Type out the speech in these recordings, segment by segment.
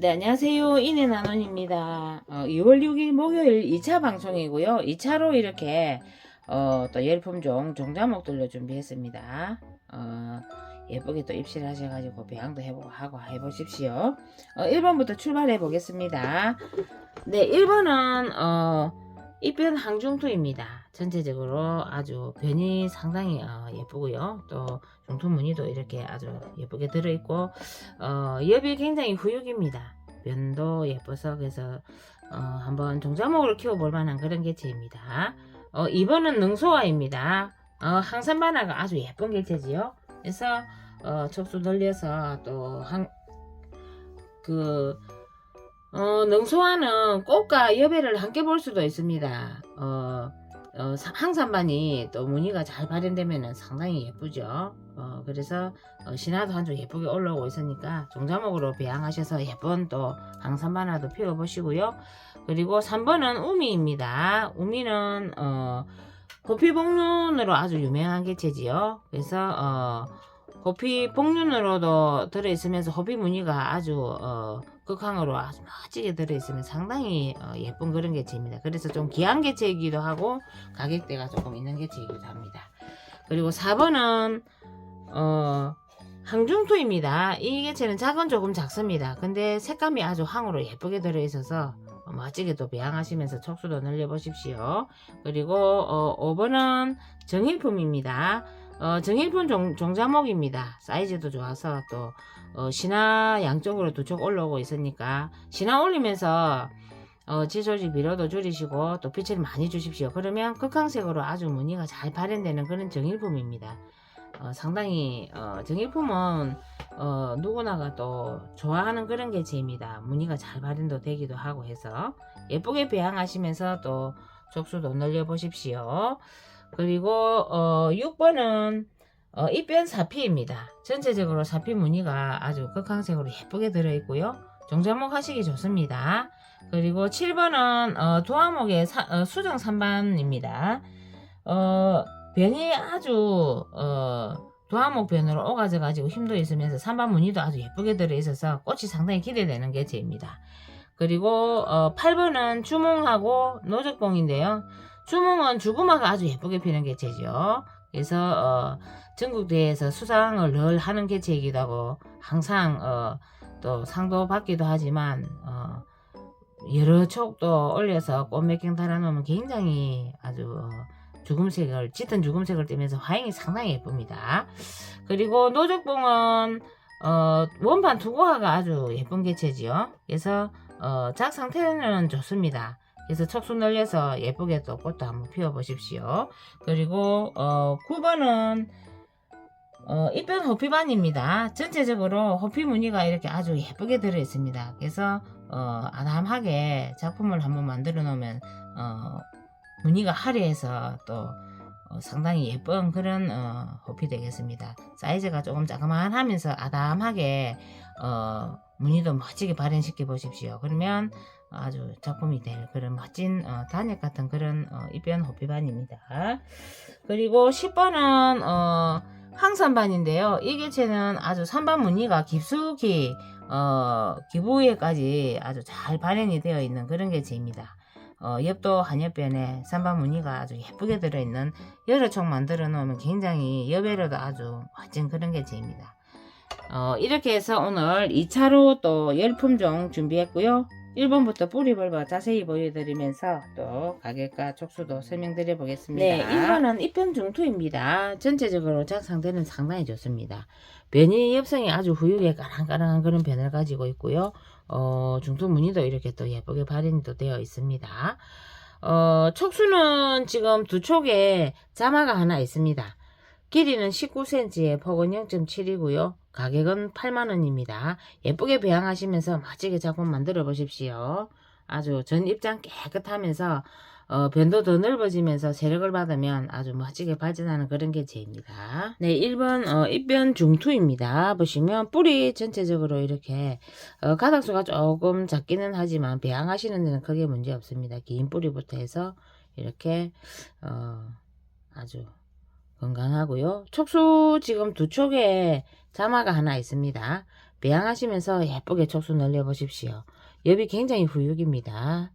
네, 안녕하세요. 이내 나눔입니다. 어, 2월 6일 목요일 2차 방송이고요. 2차로 이렇게 어, 또 열품종 종자목들로 준비했습니다. 어, 예쁘게 또 입실 하셔가지고 배양도 해보고 하고 해보십시오. 어, 1번부터 출발해 보겠습니다. 네, 1번은 어, 입변 항중투입니다. 전체적으로 아주 변이 상당히 어, 예쁘고요. 또 중투 무늬도 이렇게 아주 예쁘게 들어있고 어, 엽이 굉장히 후육입니다. 변도 예뻐서 그래서 어, 한번 종자목으로 키워볼 만한 그런 개체입니다. 어, 2번은 능소화입니다. 어, 항산반화가 아주 예쁜 개체지요. 그래서 어, 촉수 돌려서 또 한 그 어, 능소화는 꽃과 여배를 함께 볼 수도 있습니다. 어, 어, 사- 항산반이 또 무늬가 잘 발현되면 상당히 예쁘죠. 어, 그래서 어, 신화도 한주 예쁘게 올라오고 있으니까 종자목으로 배양하셔서 예쁜 또 항산반화도 피워보시고요. 그리고 3번은 우미입니다. 우미는 어, 고피복륜으로 아주 유명한 개체지요. 그래서 어, 호피 복륜으로도 들어있으면서 호피 무늬가 아주 어, 극항으로 아주 멋지게 들어있으면 상당히 어, 예쁜 그런 개체입니다. 그래서 좀 귀한 개체이기도 하고 가격대가 조금 있는 개체이기도 합니다. 그리고 4번은 어, 항중토입니다. 이 개체는 작은 조금 작습니다. 근데 색감이 아주 항으로 예쁘게 들어있어서 어, 멋지게 또 배양하시면서 촉수도 늘려보십시오. 그리고 어, 5번은 정일품입니다. 어, 정일품 종, 종자목입니다. 사이즈도 좋아서 또 어, 신화 양쪽으로 두 쪽 올라오고 있으니까 신화 올리면서 어, 지조직 비료도 줄이시고 또 빛을 많이 주십시오. 그러면 극항색으로 아주 무늬가 잘 발현되는 그런 정일품입니다. 어, 상당히 어, 정일품은 어, 누구나가 또 좋아하는 그런 개체입니다. 무늬가 잘 발현도 되기도 하고 해서 예쁘게 배양하시면서 또 촉수도 늘려 보십시오. 그리고 어, 6번은 어, 입변 사피입니다. 전체적으로 사피 무늬가 아주 극항색으로 예쁘게 들어있고요. 종자목 하시기 좋습니다. 그리고 7번은 어, 도화목의 사- 어, 수정 3반입니다. 어, 변이 아주 어, 도화목 변으로 오가져 가지고 힘도 있으면서 3반 무늬도 아주 예쁘게 들어있어서 꽃이 상당히 기대되는 개체입니다. 그리고 어, 8번은 주몽하고 노적봉인데요. 주몽은 주구마가 아주 예쁘게 피는 개체죠. 그래서 어, 전국대회에서 수상을 늘 하는 개체이기도 하고 항상 어, 또 상도 받기도 하지만 어, 여러 촉도 올려서 꽃몇경 달아놓으면 굉장히 아주 어, 죽음색을 짙은 죽음색을 띠면서 화행이 상당히 예쁩니다. 그리고 노적봉은 어, 원판 투구화가 아주 예쁜 개체지요. 그래서 어, 작 상태는 좋습니다. 그래서 촉수 늘려서 예쁘게 또 꽃도 한번 피워보십시오. 그리고 어, 9번은 어, 입변 호피반입니다. 전체적으로 호피 무늬가 이렇게 아주 예쁘게 들어있습니다. 그래서 어, 아담하게 작품을 한번 만들어 놓으면 어, 무늬가 화려해서 또 어, 상당히 예쁜 그런 어, 호피 되겠습니다. 사이즈가 조금 자그만하면서 아담하게 어, 무늬도 멋지게 발현시켜 보십시오. 그러면 아주 작품이 될 그런 멋진 어, 단역 같은 그런 어, 입변 호피반입니다. 그리고 10번은 어, 항산반인데요. 이 개체는 아주 산반 무늬가 깊숙이 어, 기부에까지 아주 잘 발현이 되어 있는 그런 개체입니다. 어, 옆도 한옆변에 산반 무늬가 아주 예쁘게 들어있는 여러 촉 만들어 놓으면 굉장히 여배로도 아주 멋진 그런 개체입니다. 어, 이렇게 해서 오늘 2차로 또 열품종 준비했고요. 1번부터 뿌리벌과 자세히 보여드리면서 또 가격과 촉수도 설명드려 보겠습니다. 네, 1번은 입변 중투입니다. 전체적으로 작상대는 상당히 좋습니다. 변이 엽성이 아주 후육에 까랑까랑한 그런 변을 가지고 있고요. 어, 중투 무늬도 이렇게 또 예쁘게 발현이 또 되어 있습니다. 어, 촉수는 지금 두 촉에 자마가 하나 있습니다. 길이는 19cm에 폭은 0.7이고요. 가격은 8만원입니다. 예쁘게 배양하시면서 멋지게 작품 만들어 보십시오. 아주 전 입장 깨끗하면서 어, 변도 더 넓어지면서 세력을 받으면 아주 멋지게 발전하는 그런 개체입니다. 네, 1번 어, 입변 중투입니다. 보시면 뿌리 전체적으로 이렇게 어, 가닥수가 조금 작기는 하지만 배양하시는 데는 크게 문제 없습니다. 긴 뿌리부터 해서 이렇게 어, 아주 건강하고요. 촉수 지금 두 촉에 자마가 하나 있습니다. 배양하시면서 예쁘게 촉수 늘려보십시오. 엽이 굉장히 후육입니다.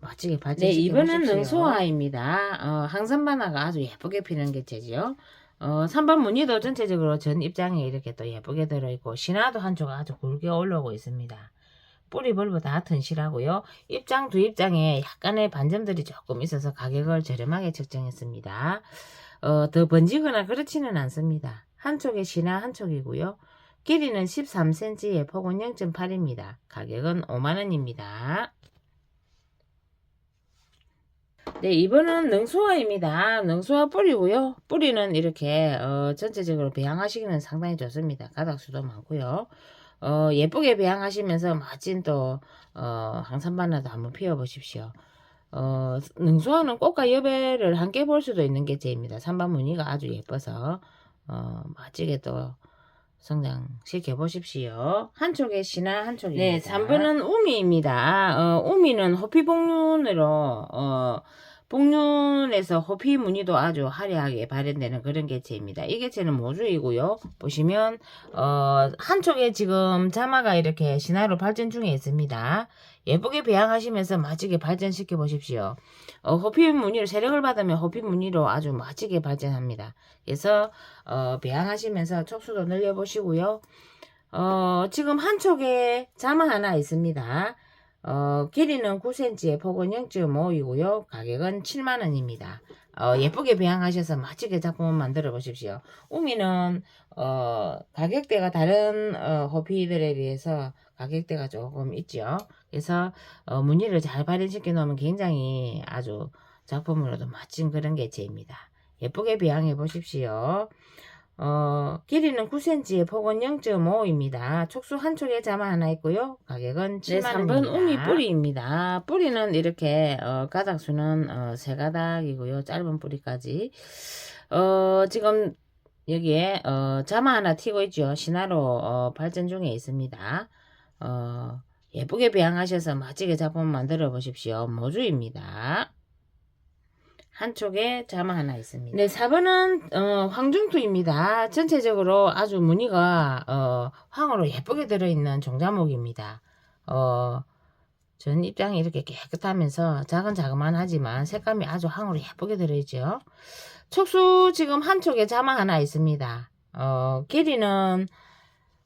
멋지게 발전시켜 네, 이번엔 보십시오. 능소화입니다. 어, 항산바나가 아주 예쁘게 피는 개체지요. 어, 3번 무늬도 전체적으로 전 입장에 이렇게 또 예쁘게 들어있고 신화도 한쪽가 아주 굵게 올라오고 있습니다. 뿌리 벌브 다 튼실하고요. 입장 두 입장에 약간의 반점들이 조금 있어서 가격을 저렴하게 책정했습니다. 어, 더 번지거나 그렇지는 않습니다. 한쪽에 신화 한쪽이고요. 길이는 13cm에 폭은 0.8입니다. 가격은 5만원입니다. 네, 이번은 능소화입니다. 능소화 뿌리고요. 뿌리는 이렇게 어, 전체적으로 배양하시기는 상당히 좋습니다. 가닥수도 많고요. 어, 예쁘게 배양하시면서 멋진 또 어, 항산바나도 한번 피워보십시오. 어, 능소화는 꽃과 여배를 함께 볼 수도 있는 개체입니다. 산반 무늬가 아주 예뻐서 어, 멋지게 또 성장시켜 보십시오. 한쪽에 신화 한쪽입니다. 네, 3번은 우미입니다. 어, 우미는 호피복륜으로 어, 복륜에서 호피 무늬도 아주 화려하게 발현되는 그런 개체입니다. 이 개체는 모주이고요. 보시면 어, 한쪽에 지금 자마가 이렇게 신화로 발전 중에 있습니다. 예쁘게 배양하시면서 멋지게 발전시켜 보십시오. 어, 호피 무늬로 세력을 받으면 호피 무늬로 아주 멋지게 발전합니다. 그래서 어, 배양하시면서 촉수도 늘려보시고요. 어, 지금 한쪽에 자마 하나 있습니다. 어, 길이는 9cm에 폭은 0.5이고요. 가격은 7만원입니다. 어, 예쁘게 배양하셔서 멋지게 작품을 만들어 보십시오. 우미는 어, 가격대가 다른 어, 호피들에 비해서 가격대가 조금 있죠. 그래서 어, 무늬를 잘 발현시켜 놓으면 굉장히 아주 작품으로도 멋진 그런 개체입니다. 예쁘게 배양해 보십시오. 어, 길이는 9cm에 폭은 0.5입니다. 촉수 한쪽에 자마 하나 있고요. 가격은 7만원입니다. 네, 3번 우미 뿌리입니다. 뿌리는 이렇게 어, 가닥수는 어, 세 가닥이고요. 짧은 뿌리까지. 어, 지금 여기에 어, 자마 하나 튀고 있죠. 신화로 어, 발전 중에 있습니다. 어, 예쁘게 배양하셔서 멋지게 작품 만들어 보십시오. 모주입니다. 한쪽에 자마 하나 있습니다. 네, 4번은 어, 황중투입니다. 전체적으로 아주 무늬가 어, 황으로 예쁘게 들어있는 종자목입니다. 어, 전 입장이 이렇게 깨끗하면서 작은 자그만 하지만 색감이 아주 황으로 예쁘게 들어있죠. 촉수 지금 한쪽에 자마 하나 있습니다. 어, 길이는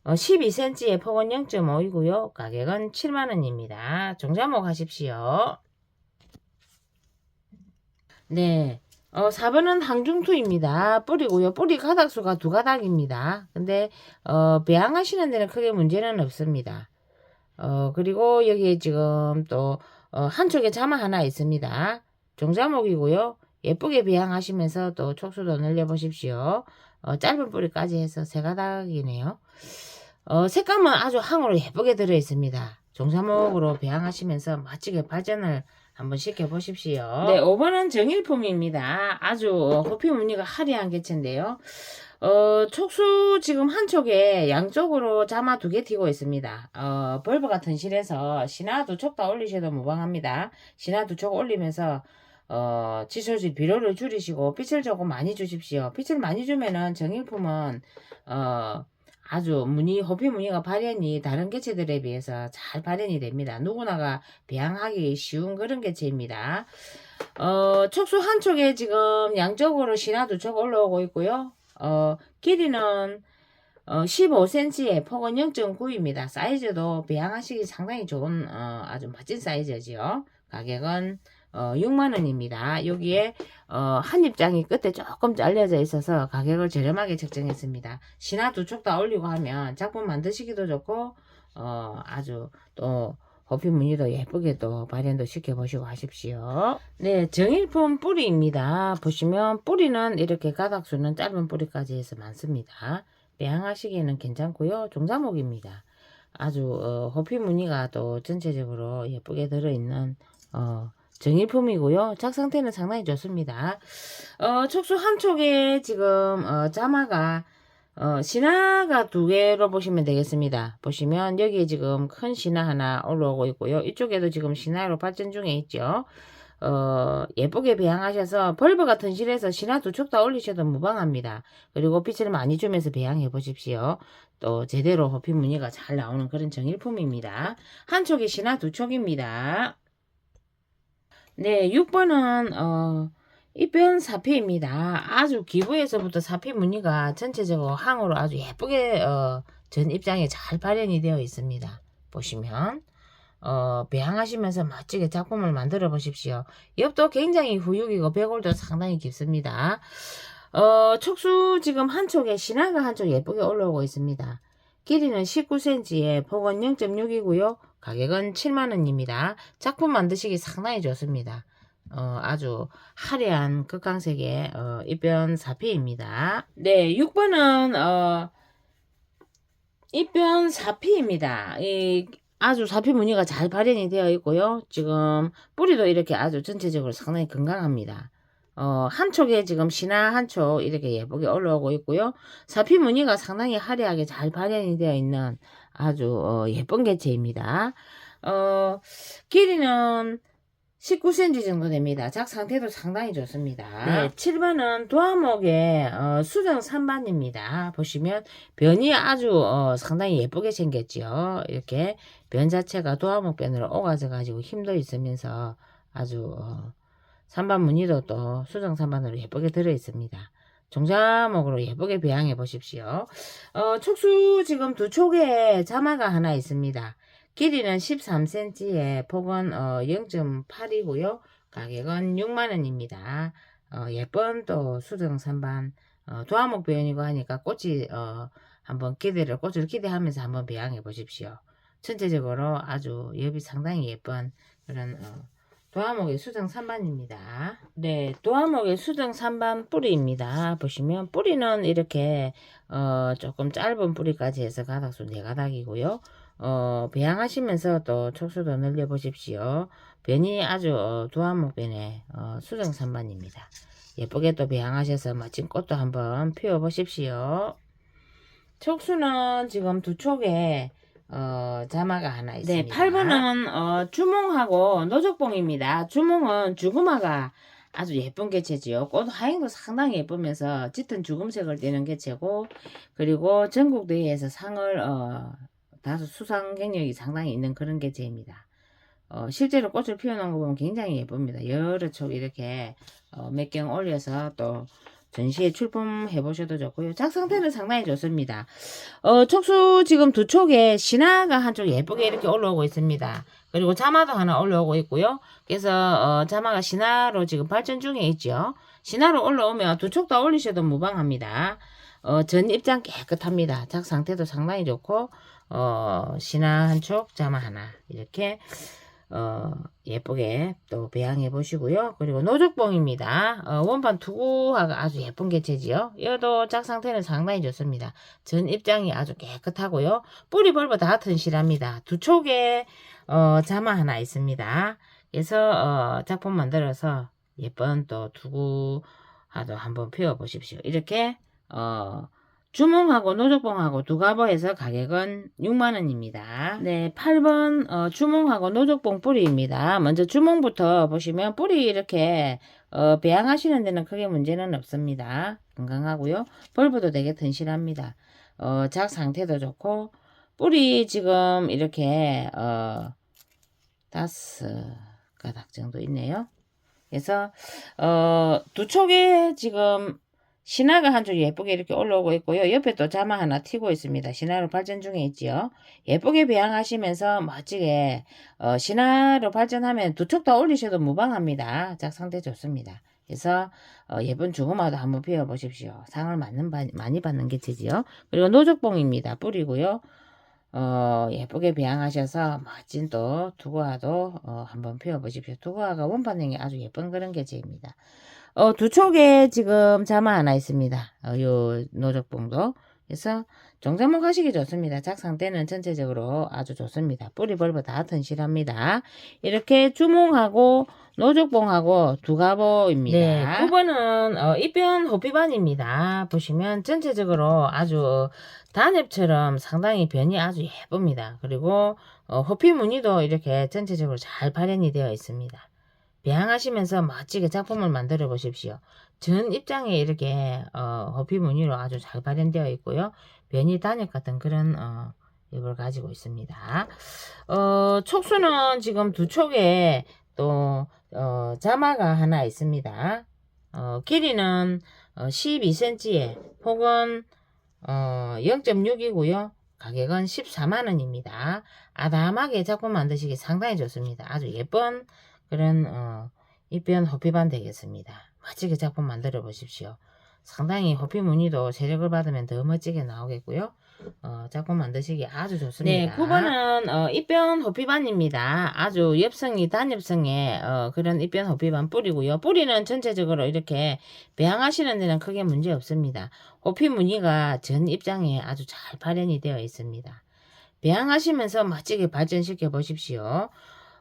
어, 12cm에 폭은 0.5이고요. 가격은 7만원입니다. 종자목 하십시오. 네. 어, 4번은 항중투입니다. 뿌리고요. 뿌리 가닥수가 두 가닥입니다. 근데, 어, 배양하시는 데는 크게 문제는 없습니다. 어, 그리고 여기에 지금 또, 어, 한쪽에 자마 하나 있습니다. 종자목이고요. 예쁘게 배양하시면서 또 촉수도 늘려보십시오. 어, 짧은 뿌리까지 해서 세 가닥이네요. 어, 색감은 아주 항으로 예쁘게 들어있습니다. 종자목으로 배양하시면서 멋지게 발전을 한번 시켜보십시오. 네, 5번은 정일품입니다. 아주 호피 무늬가 화려한 개체인데요. 어, 촉수 지금 한쪽에 양쪽으로 자마 두 개 튀고 있습니다. 어, 벌브 같은 실에서 신화 두 촉 다 올리셔도 무방합니다. 신화 두 촉 올리면서 어, 지소지 비료를 줄이시고 빛을 조금 많이 주십시오. 빛을 많이 주면은 정일품은 어, 아주 무늬, 호피 무늬가 발현이 다른 개체들에 비해서 잘 발현이 됩니다. 누구나가 배양하기 쉬운 그런 개체입니다. 어, 촉수 한쪽에 지금 양쪽으로 신화 두촉 올라오고 있고요. 어, 길이는 어, 15cm에 폭은 0.9입니다. 사이즈도 배양하시기 상당히 좋은 어, 아주 멋진 사이즈지요. 가격은 어, 6만원입니다. 여기에 어, 한 입장이 끝에 조금 잘려져 있어서 가격을 저렴하게 책정했습니다. 신화 두촉다 올리고 하면 작품 만드시기도 좋고 어, 아주 또 호피 무늬도 예쁘게 또 발현도 시켜보시고 하십시오. 네, 정일품 뿌리입니다. 보시면 뿌리는 이렇게 가닥수는 짧은 뿌리까지 해서 많습니다. 배양하시기에는 괜찮고요. 종자목입니다. 아주 어, 호피 무늬가 또 전체적으로 예쁘게 들어있는 어, 정일품이고요. 작 상태는 상당히 좋습니다. 어, 촉수 한쪽에 지금 어, 자마가 어, 신화가 두 개로 보시면 되겠습니다. 보시면 여기에 지금 큰 신화 하나 올라오고 있고요. 이쪽에도 지금 신화로 발전 중에 있죠. 어, 예쁘게 배양하셔서 벌브 같은 실에서 신화 두 촉 다 올리셔도 무방합니다. 그리고 빛을 많이 주면서 배양해 보십시오. 또 제대로 호피 무늬가 잘 나오는 그런 정일품입니다. 한 촉이 신화 두 촉입니다. 네, 6번은 어, 입변 사피입니다. 아주 기부에서부터 사피 무늬가 전체적으로 항으로 아주 예쁘게 어, 전 입장에 잘 발현이 되어 있습니다. 보시면 어, 배양하시면서 멋지게 작품을 만들어 보십시오. 옆도 굉장히 후육이고 배골도 상당히 깊습니다. 어, 촉수 지금 한 촉에 신화가 한촉 예쁘게 올라오고 있습니다. 길이는 19cm에 폭은 0.6이고요. 가격은 7만원입니다. 작품 만드시기 상당히 좋습니다. 어, 아주 화려한 극강색의 어, 입변 사피입니다. 네, 6번은 어, 입변 사피입니다. 이 아주 사피 무늬가 잘 발현이 되어 있고요. 지금 뿌리도 이렇게 아주 전체적으로 상당히 건강합니다. 어, 한 촉에 지금 신화 한촉 이렇게 예쁘게 올라오고 있고요. 사피 무늬가 상당히 화려하게 잘 발현이 되어 있는 아주 어, 예쁜 개체입니다. 어, 길이는 19cm 정도 됩니다. 작 상태도 상당히 좋습니다. 네, 7번은 도화목의 어, 수정 3반입니다. 보시면 변이 아주 어, 상당히 예쁘게 생겼지요. 이렇게 변 자체가 도화목 변으로 오가져 가지고 힘도 있으면서 아주 어, 3반 무늬도 또 수정 3반으로 예쁘게 들어 있습니다. 종자목으로 예쁘게 배양해 보십시오. 어, 촉수 지금 두 촉에 자마가 하나 있습니다. 길이는 13cm에 폭은 어, 0.8이고요. 가격은 6만원입니다. 어, 예쁜 또 수정 3반 어, 도화목 배연이고 하니까 꽃이 어, 한번 기대를 꽃을 기대하면서 한번 배양해 보십시오. 전체적으로 아주 엽이 상당히 예쁜 그런 어, 도화목의 수정 3반입니다. 네, 도화목의 수정 3반 뿌리입니다. 보시면 뿌리는 이렇게 어, 조금 짧은 뿌리까지 해서 가닥수 4가닥이고요. 어, 배양하시면서 또 촉수도 늘려보십시오. 변이 아주 어, 도화목 변의 어, 수정 3반입니다. 예쁘게 또 배양하셔서 멋진 꽃도 한번 피워보십시오. 촉수는 지금 두 촉에 어, 자마가 하나 있습니다. 네, 8번은 어, 주몽하고 노적봉입니다. 주몽은 주구마가 아주 예쁜 개체지요. 꽃 하얀도 상당히 예쁘면서 짙은 주금색을 띠는 개체고 그리고 전국 대회에서 상을 어, 다소 수상 경력이 상당히 있는 그런 개체입니다. 어, 실제로 꽃을 피워놓은 거 보면 굉장히 예쁩니다. 여러 촉 이렇게 어, 몇 경 올려서 또 전시에 출품해 보셔도 좋고요. 작 상태는 상당히 좋습니다. 어, 촉수 지금 두 촉에 신화가 한쪽 예쁘게 이렇게 올라오고 있습니다. 그리고 자마도 하나 올라오고 있고요. 그래서 어, 자마가 신화로 지금 발전 중에 있죠. 신화로 올라오면 두 촉 다 올리셔도 무방합니다. 어, 전 입장 깨끗합니다. 작 상태도 상당히 좋고 어, 신화 한 촉, 자마 하나 이렇게 어, 예쁘게 또 배양해 보시고요. 그리고 노적봉입니다. 어, 원판 투구화가 아주 예쁜 개체지요. 얘도 짝 상태는 상당히 좋습니다. 전 입장이 아주 깨끗하고요. 뿌리 벌버 다 튼실합니다. 두 촉에 어, 자마 하나 있습니다. 그래서 어, 작품 만들어서 예쁜 또 투구화도 한번 피워 보십시오. 이렇게 어, 주몽하고 노적봉하고 두 가보에서 가격은 6만원입니다. 네, 8번 어, 주몽하고 노적봉 뿌리입니다. 먼저 주몽부터 보시면 뿌리 이렇게 어, 배양하시는 데는 크게 문제는 없습니다. 건강하고요. 벌브도 되게 튼실합니다. 어, 작 상태도 좋고 뿌리 지금 이렇게 어, 다섯 가닥 정도 있네요. 그래서 어, 두 촉에 지금 신화가 한쪽 예쁘게 이렇게 올라오고 있고요. 옆에 또 자마 하나 튀고 있습니다. 신화로 발전 중에 있지요. 예쁘게 배양하시면서 멋지게 어, 신화로 발전하면 두촉다 올리셔도 무방합니다. 작 상태 좋습니다. 그래서 어, 예쁜 주구마도 한번 피워보십시오. 상을 많은, 많이 받는 개체지요. 그리고 노적봉입니다. 뿌리고요. 어, 예쁘게 배양하셔서 멋진 또 두고화도 어, 한번 피워보십시오. 두고화가 원판형이 아주 예쁜 그런 개체입니다. 어, 두 촉에 지금 자마 하나 있습니다. 어, 요 노적봉도. 그래서 종자목 하시기 좋습니다. 작 상태는 전체적으로 아주 좋습니다. 뿌리 벌버 다 튼실합니다. 이렇게 주몽하고 노적봉하고 두 가보입니다. 네, 9번은 어, 입변 호피반입니다. 보시면 전체적으로 아주 단엽처럼 상당히 변이 아주 예쁩니다. 그리고 어, 호피 무늬도 이렇게 전체적으로 잘 발현이 되어 있습니다. 배양하시면서 멋지게 작품을 만들어 보십시오. 전 입장에 이렇게 어, 호피 무늬로 아주 잘 발현되어 있고요. 변이 단역 같은 그런 어, 잎을 가지고 있습니다. 어, 촉수는 지금 두 촉에 또 어, 자마가 하나 있습니다. 어, 길이는 어, 12cm에 폭은 어, 0.6이고요. 가격은 14만원입니다. 아담하게 작품 만드시기 상당히 좋습니다. 아주 예쁜 그런 어, 입변 호피반 되겠습니다. 멋지게 작품 만들어 보십시오. 상당히 호피 무늬도 세력을 받으면 더 멋지게 나오겠고요. 어, 작품 만드시기 아주 좋습니다. 네, 9번은 어, 입변 호피반입니다. 아주 엽성이 단엽성의 어, 그런 입변 호피반 뿌리고요. 뿌리는 전체적으로 이렇게 배양하시는 데는 크게 문제 없습니다. 호피 무늬가 전 입장에 아주 잘 발현이 되어 있습니다. 배양하시면서 멋지게 발전시켜 보십시오.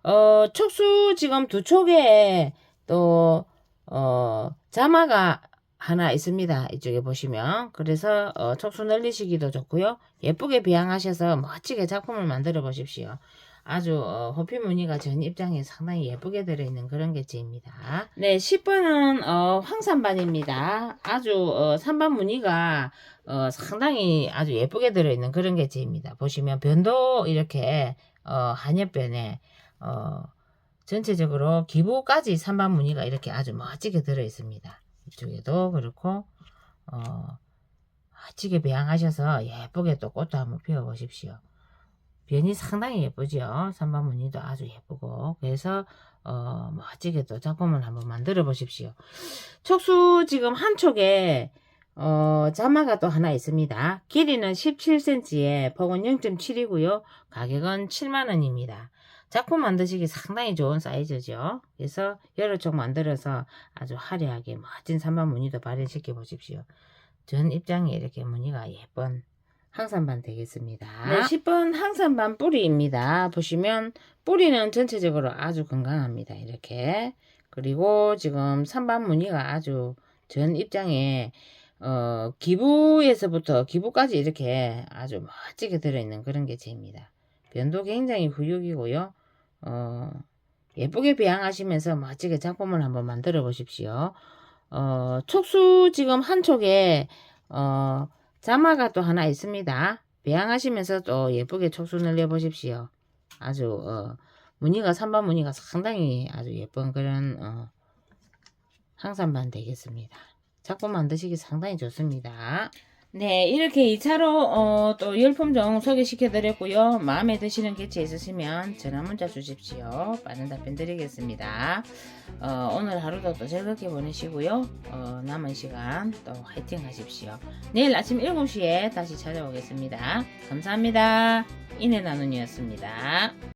어, 촉수 지금 두 촉에 또, 어, 자마가 하나 있습니다. 이쪽에 보시면. 그래서, 어, 촉수 늘리시기도 좋고요. 예쁘게 배양하셔서 멋지게 작품을 만들어 보십시오. 아주, 어, 호피 무늬가 전 입장에 상당히 예쁘게 들어있는 그런 개체입니다. 네, 10번은, 어, 황산반입니다. 아주, 어, 산반 무늬가, 어, 상당히 아주 예쁘게 들어있는 그런 개체입니다. 보시면 변도 이렇게, 어, 한엽변에, 어, 전체적으로 기부까지 산반 무늬가 이렇게 아주 멋지게 들어 있습니다. 이쪽에도 그렇고 어, 멋지게 배양하셔서 예쁘게 또 꽃도 한번 피워 보십시오. 변이 상당히 예쁘죠. 산반 무늬도 아주 예쁘고 그래서 어, 멋지게 또 작품을 한번 만들어 보십시오. 촉수 지금 한 촉에 어, 자마가 또 하나 있습니다. 길이는 17cm에 폭은 0.7이고요. 가격은 7만원입니다. 작품 만드시기 상당히 좋은 사이즈죠. 그래서 여러 쪽 만들어서 아주 화려하게 멋진 산반 무늬도 발현시켜 보십시오. 전 입장에 이렇게 무늬가 예쁜 항산반 되겠습니다. 네, 10번 항산반 뿌리입니다. 보시면 뿌리는 전체적으로 아주 건강합니다. 이렇게. 그리고 지금 산반 무늬가 아주 전 입장에 어, 기부에서부터 기부까지 이렇게 아주 멋지게 들어있는 그런 개체입니다. 변도 굉장히 후육이고요. 어, 예쁘게 배양하시면서 멋지게 작품을 한번 만들어 보십시오. 어, 촉수 지금 한 촉에 어, 자마가 또 하나 있습니다. 배양하시면서 또 예쁘게 촉수를 내보십시오. 아주 어, 무늬가 3번 무늬가 상당히 아주 예쁜 그런 어, 항산반 되겠습니다. 작품 만드시기 상당히 좋습니다. 네, 이렇게 2차로 어, 또 열품종 소개시켜 드렸고요. 마음에 드시는 개체 있으시면 전화 문자 주십시오. 빠른 답변 드리겠습니다. 어, 오늘 하루도 또 즐겁게 보내시고요. 어, 남은 시간 또 화이팅 하십시오. 내일 아침 7시에 다시 찾아오겠습니다. 감사합니다. 인해 나눈이었습니다.